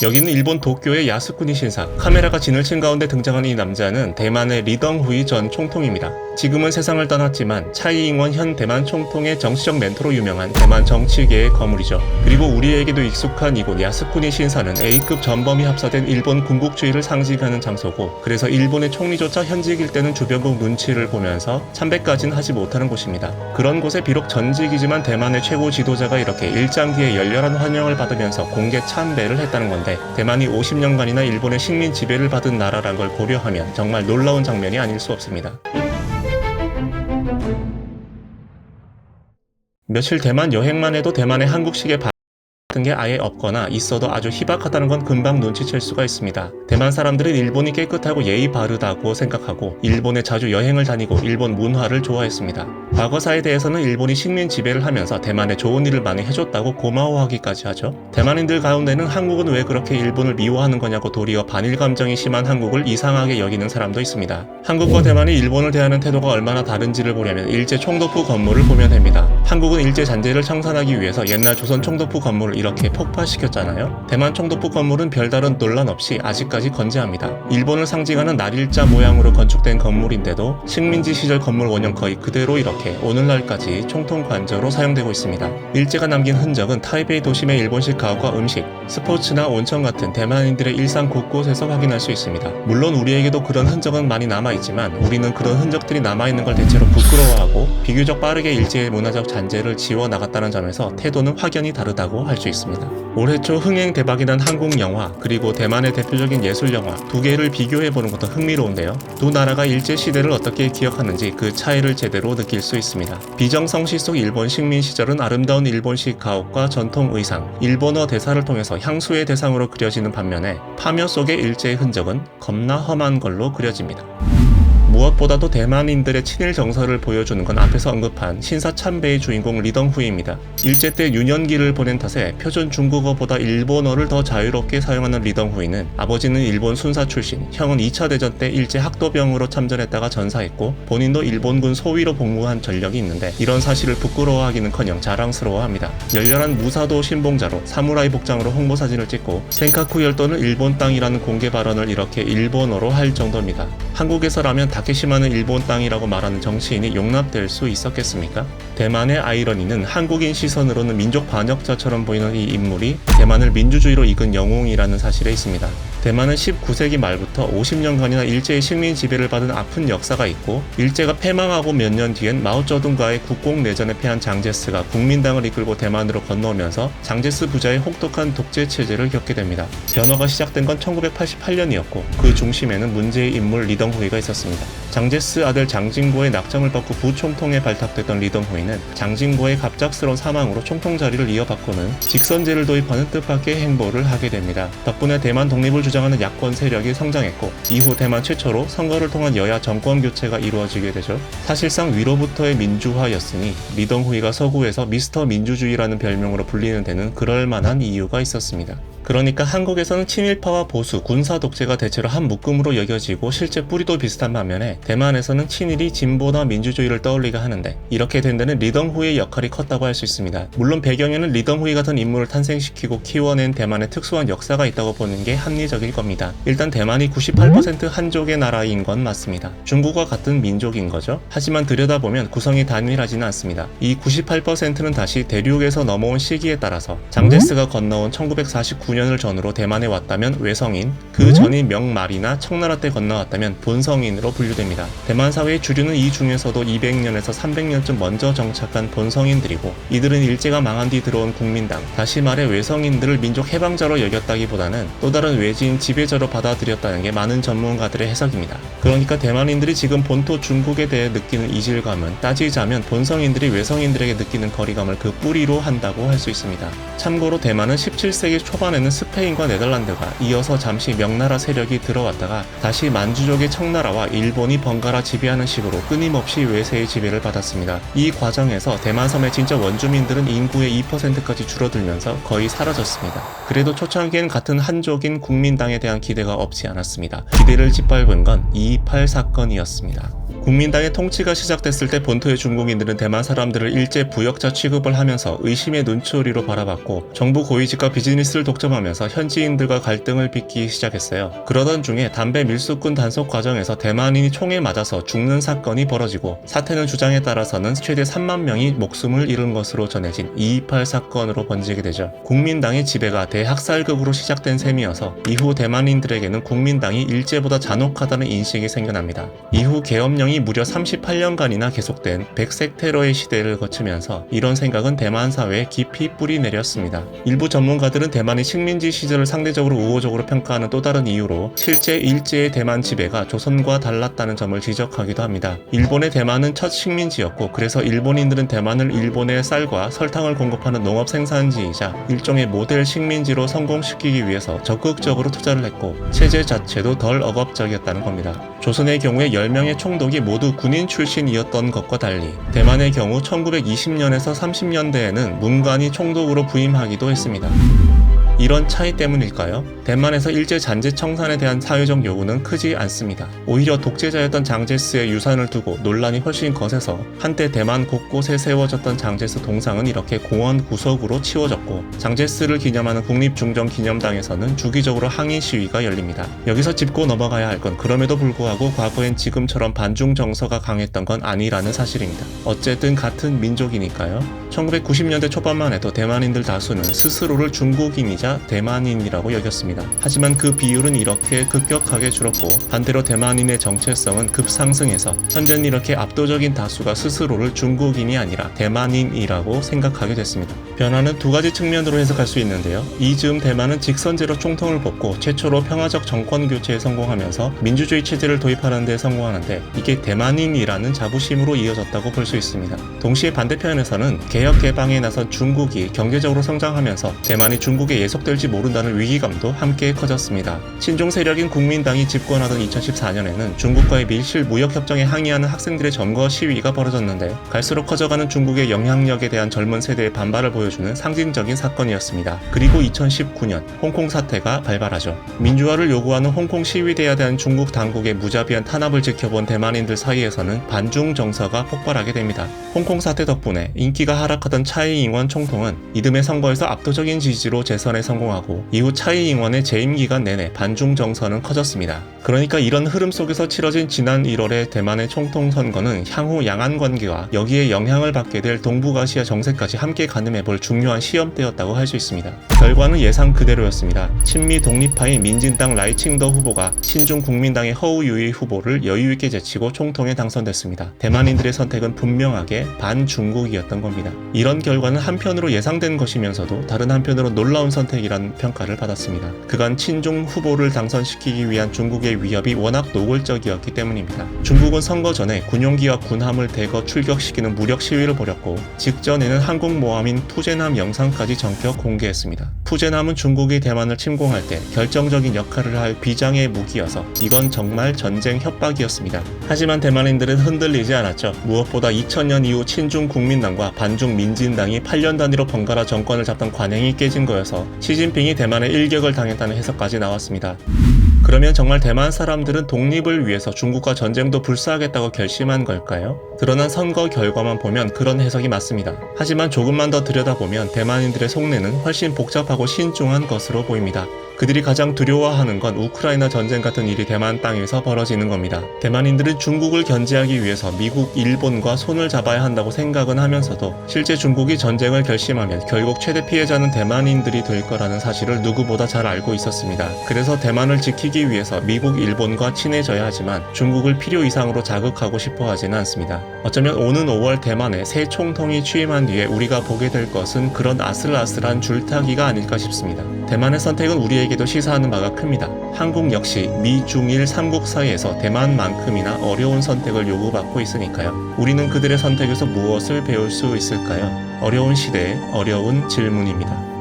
여기는 일본 도쿄의 야스쿠니 신사. 카메라가 진을 친 가운데 등장하는 이 남자는 대만의 리덩후이 전 총통입니다. 지금은 세상을 떠났지만 차이잉원 현 대만 총통의 정치적 멘토로 유명한 대만 정치계의 거물이죠. 그리고 우리에게도 익숙한 이곳 야스쿠니 신사는 A급 전범이 합사된 일본 군국주의를 상징하는 장소고 그래서 일본의 총리조차 현직일 때는 주변국 눈치를 보면서 참배까지는 하지 못하는 곳입니다. 그런 곳에 비록 전직이지만 대만의 최고 지도자가 이렇게 일장기에 열렬한 환영을 받으면서 공개 참배를 했다는 건데 대만이 50년간이나 일본의 식민 지배를 받은 나라란 걸 고려하면 정말 놀라운 장면이 아닐 수 없습니다. 며칠 대만 여행만 해도 대만의 한국식의 바... 같은 게 아예 없거나 있어도 아주 희박하다는 건 금방 눈치챌 수가 있습니다. 대만 사람들은 일본이 깨끗하고 예의 바르다고 생각하고 일본에 자주 여행을 다니고 일본 문화를 좋아했습니다. 과거사에 대해서는 일본이 식민 지배를 하면서 대만에 좋은 일을 많이 해줬다고 고마워하기까지 하죠. 대만인들 가운데는 한국은 왜 그렇게 일본을 미워하는 거냐고 도리어 반일 감정이 심한 한국을 이상하게 여기는 사람도 있습니다. 한국과 대만이 일본을 대하는 태도가 얼마나 다른지를 보려면 일제 총독부 건물을 보면 됩니다. 한국은 일제 잔재를 청산하기 위해서 옛날 조선 총독부 건물을 이렇게 폭파시켰잖아요. 대만 총독부 건물은 별다른 논란 없이 아직까지 건재합니다. 일본을 상징하는 날일자 모양으로 건축된 건물인데도 식민지 시절 건물 원형 거의 그대로 이렇게 오늘날까지 총통 관저로 사용되고 있습니다. 일제가 남긴 흔적은 타이베이 도심의 일본식 가옥과 음식, 스포츠나 온천 같은 대만인들의 일상 곳곳에서 확인할 수 있습니다. 물론 우리에게도 그런 흔적은 많이 남아있지만 우리는 그런 흔적들이 남아있는 걸 대체로 부끄러워하고 비교적 빠르게 일제의 문화적 잔재를 지워 나갔다는 점에서 태도는 확연히 다르다고 할 수 있습니다. 올해 초 흥행 대박이 난 한국 영화 그리고 대만의 대표적인 예술 영화 두 개를 비교해 보는 것도 흥미로운데요. 두 나라가 일제 시대를 어떻게 기억하는지 그 차이를 제대로 느낄 수 있습니다. 비정성시 속 일본 식민 시절은 아름다운 일본식 가옥과 전통 의상, 일본어 대사를 통해서 향수의 대상으로 그려지는 반면에 파묘 속의 일제의 흔적은 겁나 험한 걸로 그려집니다. 무엇보다도 대만인들의 친일 정서를 보여주는 건 앞에서 언급한 신사 참배의 주인공 리덩후이입니다. 일제 때 유년기를 보낸 탓에 표준 중국어보다 일본어를 더 자유롭게 사용하는 리덩후이는 아버지는 일본 순사 출신, 형은 2차 대전 때 일제 학도병으로 참전했다가 전사했고 본인도 일본군 소위로 복무한 전력이 있는데 이런 사실을 부끄러워하기는커녕 자랑스러워합니다. 열렬한 무사도 신봉자로 사무라이 복장으로 홍보 사진을 찍고 센카쿠 열도는 일본 땅이라는 공개 발언을 이렇게 일본어로 할 정도입니다. 한국에서라면 다 케시마는 일본 땅이라고 말하는 정치인이 용납될 수 있었겠습니까? 대만의 아이러니는 한국인 시선으로는 민족 반역자처럼 보이는 이 인물이 대만을 민주주의로 이끈 영웅이라는 사실에 있습니다. 대만은 19세기 말부터 50년간이나 일제의 식민 지배를 받은 아픈 역사가 있고 일제가 패망하고 몇 년 뒤엔 마오쩌둥과의 국공 내전에 패한 장제스가 국민당을 이끌고 대만으로 건너오면서 장제스 부자의 혹독한 독재 체제를 겪게 됩니다. 변화가 시작된 건 1988년이었고 그 중심에는 문제의 인물 리덩후이가 있었습니다. 장제스 아들 장진고의 낙점을 받고 부총통에 발탁됐던 리덩후이는 장진고의 갑작스러운 사망으로 총통 자리를 이어받고는 직선제를 도입하는 뜻밖의 행보를 하게 됩니다. 덕분에 대만 독립을 주장 하는 야권 세력이 성장했고 이후 대만 최초로 선거를 통한 여야 정권 교체가 이루어지게 되죠. 사실상 위로부터의 민주화였으니 리덩후이가 서구에서 미스터 민주주의라는 별명으로 불리는 데는 그럴 만한 이유가 있었습니다. 그러니까 한국에서는 친일파와 보수, 군사 독재가 대체로 한 묶음으로 여겨지고 실제 뿌리도 비슷한 반면에 대만에서는 친일이 진보나 민주주의를 떠올리게 하는데 이렇게 된 데는 리덩후의 역할이 컸다고 할 수 있습니다. 물론 배경에는 리덩후이 같은 인물을 탄생시키고 키워낸 대만의 특수한 역사가 있다고 보는 게 합리적일 겁니다. 일단 대만이 98% 한족의 나라인 건 맞습니다. 중국과 같은 민족인 거죠. 하지만 들여다보면 구성이 단일하지는 않습니다. 이 98%는 다시 대륙에서 넘어온 시기에 따라서 장제스가 건너온 1949년 을 전후로 대만에 왔다면 외성인, 그 전인 명말이나 청나라 때 건너왔다면 본성인으로 분류됩니다. 대만 사회의 주류는 이 중에서도 200년에서 300년쯤 먼저 정착한 본성인들이고 이들은 일제가 망한 뒤 들어온 국민당, 다시 말해 외성인들을 민족 해방자로 여겼다기보다는 또 다른 외지인 지배자로 받아들였다는 게 많은 전문가들의 해석입니다. 그러니까 대만인들이 지금 본토 중국에 대해 느끼는 이질감은 따지자면 본성인들이 외성인들에게 느끼는 거리감을 그 뿌리로 한다고 할 수 있습니다. 참고로 대만은 17세기 초반에는 스페인과 네덜란드가 이어서 잠시 명나라 세력이 들어왔다가 다시 만주족의 청나라와 일본이 번갈아 지배하는 식으로 끊임없이 외세의 지배를 받았습니다. 이 과정에서 대만 섬의 진짜 원주민들은 인구의 2%까지 줄어들면서 거의 사라졌습니다. 그래도 초창기엔 같은 한족인 국민당에 대한 기대가 없지 않았습니다. 기대를 짓밟은 건 228 사건이었습니다. 국민당의 통치가 시작됐을 때 본토의 중국인들은 대만 사람들을 일제 부역자 취급을 하면서 의심의 눈초리로 바라봤고 정부 고위직과 비즈니스를 독점하면서 현지인들과 갈등을 빚기 시작했어요. 그러던 중에 담배 밀수꾼 단속 과정에서 대만인이 총에 맞아서 죽는 사건이 벌어지고 사태는 주장에 따라서는 최대 3만 명이 목숨을 잃은 것으로 전해진 228 사건으로 번지게 되죠. 국민당의 지배가 대학살극으로 시작된 셈이어서 이후 대만인들에게는 국민당이 일제보다 잔혹하다는 인식이 생겨납니다. 이후 계엄령이 무려 38년간이나 계속된 백색 테러의 시대를 거치면서 이런 생각은 대만 사회에 깊이 뿌리 내렸습니다. 일부 전문가들은 대만이 식민지 시절을 상대적으로 우호적으로 평가하는 또 다른 이유로 실제 일제의 대만 지배가 조선과 달랐다는 점을 지적하기도 합니다. 일본의 대만은 첫 식민지였고 그래서 일본인들은 대만을 일본의 쌀과 설탕을 공급하는 농업 생산지이자 일종의 모델 식민지로 성공시키기 위해서 적극적으로 투자를 했고 체제 자체도 덜 억압적이었다는 겁니다. 조선의 경우에 10명의 총독이 모두 군인 출신이었던 것과 달리 대만의 경우 1920년에서 30년대에는 문관이 총독으로 부임하기도 했습니다. 이런 차이 때문일까요? 대만에서 일제 잔재 청산에 대한 사회적 요구는 크지 않습니다. 오히려 독재자였던 장제스의 유산을 두고 논란이 훨씬 거세서 한때 대만 곳곳에 세워졌던 장제스 동상은 이렇게 공원 구석으로 치워졌고 장제스를 기념하는 국립중정기념당에서는 주기적으로 항의 시위가 열립니다. 여기서 짚고 넘어가야 할 건 그럼에도 불구하고 과거엔 지금처럼 반중 정서가 강했던 건 아니라는 사실입니다. 어쨌든 같은 민족이니까요. 1990년대 초반만 해도 대만인들 다수는 스스로를 중국인이자 대만인이라고 여겼습니다. 하지만 그 비율은 이렇게 급격하게 줄었고 반대로 대만인의 정체성은 급상승해서 현재는 이렇게 압도적인 다수가 스스로를 중국인이 아니라 대만인이라고 생각하게 됐습니다. 변화는 두 가지 측면으로 해석할 수 있는데요. 이즈음 대만은 직선제로 총통을 뽑고 최초로 평화적 정권 교체에 성공하면서 민주주의 체제를 도입하는 데 성공하는데 이게 대만인이라는 자부심으로 이어졌다고 볼 수 있습니다. 동시에 반대편에서는 개혁 개방에 나선 중국이 경제적으로 성장하면서 대만이 중국에 예속 될지 모른다는 위기감도 함께 커졌습니다. 친중 세력인 국민당이 집권하던 2014년에는 중국과의 밀실 무역 협정에 항의하는 학생들의 점거 시위가 벌어졌는데 갈수록 커져가는 중국의 영향력에 대한 젊은 세대의 반발을 보여주는 상징적인 사건이었습니다. 그리고 2019년 홍콩 사태가 발발하죠. 민주화를 요구하는 홍콩 시위대에 대한 중국 당국의 무자비한 탄압을 지켜본 대만인들 사이에서는 반중 정서가 폭발하게 됩니다. 홍콩 사태 덕분에 인기가 하락하던 차이 잉원 총통은 이듬해 선거에서 압도적인 지지로 재선에 성공하고 이후 차이 잉원의 재임 기간 내내 반중 정서는 커졌습니다. 그러니까 이런 흐름 속에서 치러진 지난 1월의 대만의 총통 선거는 향후 양안 관계와 여기에 영향을 받게 될 동북아시아 정세까지 함께 가늠해 볼 중요한 시험대였다고 할 수 있습니다. 결과는 예상 그대로였습니다. 친미 독립파인 민진당 라이칭더 후보가 신중 국민당의 허우유이 후보를 여유 있게 제치고 총통에 당선됐습니다. 대만인들의 선택은 분명하게 반중국이었던 겁니다. 이런 결과는 한편으로 예상된 것이면서도 다른 한편으로 놀라운 선택 이라는 평가를 받았습니다. 그간 친중 후보를 당선시키기 위한 중국의 위협이 워낙 노골적이었기 때문입니다. 중국은 선거 전에 군용기와 군함을 대거 출격시키는 무력 시위를 벌였고 직전에는 항공모함인 푸제남 영상까지 전격 공개했습니다. 푸제남은 중국이 대만을 침공할 때 결정적인 역할을 할 비장의 무기여서 이건 정말 전쟁 협박이었습니다. 하지만 대만인들은 흔들리지 않았죠. 무엇보다 2000년 이후 친중 국민당과 반중 민진당이 8년 단위로 번갈아 정권을 잡던 관행이 깨진 거여서 시진핑이 대만에 일격을 당했다는 해석까지 나왔습니다. 그러면 정말 대만 사람들은 독립을 위해서 중국과 전쟁도 불사하겠다고 결심한 걸까요? 드러난 선거 결과만 보면 그런 해석이 맞습니다. 하지만 조금만 더 들여다보면 대만인들의 속내는 훨씬 복잡하고 신중한 것으로 보입니다. 그들이 가장 두려워하는 건 우크라이나 전쟁 같은 일이 대만 땅에서 벌어지는 겁니다. 대만인들은 중국을 견제하기 위해서 미국, 일본과 손을 잡아야 한다고 생각은 하면서도 실제 중국이 전쟁을 결심하면 결국 최대 피해자는 대만인들이 될 거라는 사실을 누구보다 잘 알고 있었습니다. 그래서 대만을 지키기 위해서 미국, 일본과 친해져야 하지만 중국을 필요 이상으로 자극하고 싶어 하지는 않습니다. 어쩌면 오는 5월 대만에 새 총통이 취임한 뒤에 우리가 보게 될 것은 그런 아슬아슬한 줄타기가 아닐까 싶습니다. 대만의 선택은 우리에게 도 시사하는 바가 큽니다. 한국 역시 미, 중일, 삼국 사이에서 대만만큼이나 어려운 선택을 요구받고 있으니까요. 우리는 그들의 선택에서 무엇을 배울 수 있을까요? 어려운 시대에 어려운 질문입니다.